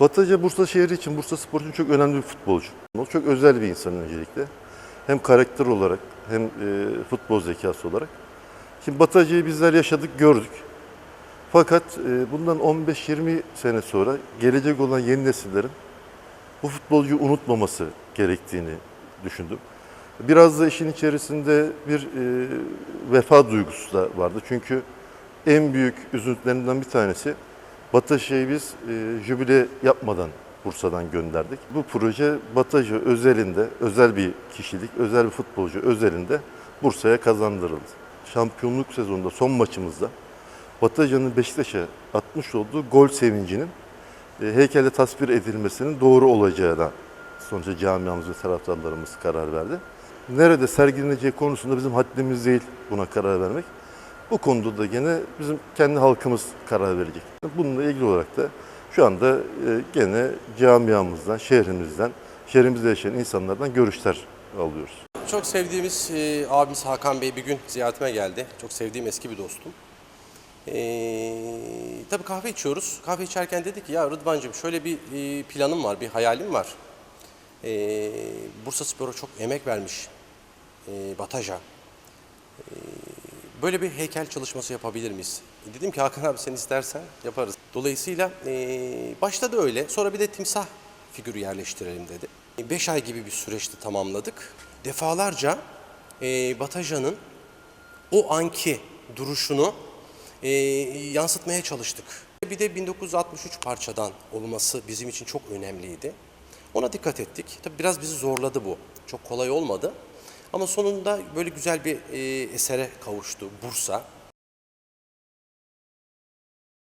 Bataca Bursa şehri için, Bursa Spor için çok önemli bir futbolcu. Çok özel bir insan öncelikle. Hem karakter olarak hem e, futbol zekası olarak. Şimdi Bataca'yı bizler yaşadık, gördük. Fakat e, bundan 15-20 sene sonra gelecek olan yeni nesillerin bu futbolcuyu unutmaması gerektiğini düşündüm. Biraz da işin içerisinde bir e, vefa duygusu da vardı. Çünkü en büyük üzüntülerinden bir tanesi Bataşa'yı biz e, jübile yapmadan Bursa'dan gönderdik. Bu proje Bataşa özelinde, özel bir kişilik, özel bir futbolcu özelinde Bursa'ya kazandırıldı. Şampiyonluk sezonunda son maçımızda Bataja'nın Beşiktaş'a atmış olduğu gol sevincinin e, heykelde tasvir edilmesinin doğru olacağına sonuçta camiamız ve taraftarlarımız karar verdi. Nerede sergileneceği konusunda bizim haddimiz değil buna karar vermek. Bu konuda da gene bizim kendi halkımız karar verecek. Bununla ilgili olarak da şu anda e, gene camiamızdan, şehrimizden, şehrimizde yaşayan insanlardan görüşler alıyoruz. Çok sevdiğimiz e, abimiz Hakan Bey bir gün ziyaretime geldi. Çok sevdiğim eski bir dostum. E, tabii kahve içiyoruz. Kahve içerken dedi ki ya Rıdvancığım şöyle bir e, planım var, bir hayalim var. E, Bursa Spor'a çok emek vermiş e, Bataja. E, böyle bir heykel çalışması yapabilir miyiz? Dedim ki Hakan abi sen istersen yaparız. Dolayısıyla e, başta da öyle. Sonra bir de timsah figürü yerleştirelim dedi. 5 ay gibi bir süreçte tamamladık. Defalarca e, Bataja'nın o anki duruşunu e, yansıtmaya çalıştık. Bir de 1963 parçadan olması bizim için çok önemliydi. Ona dikkat ettik. Tabii biraz bizi zorladı bu. Çok kolay olmadı. Ama sonunda böyle güzel bir e, esere kavuştu Bursa.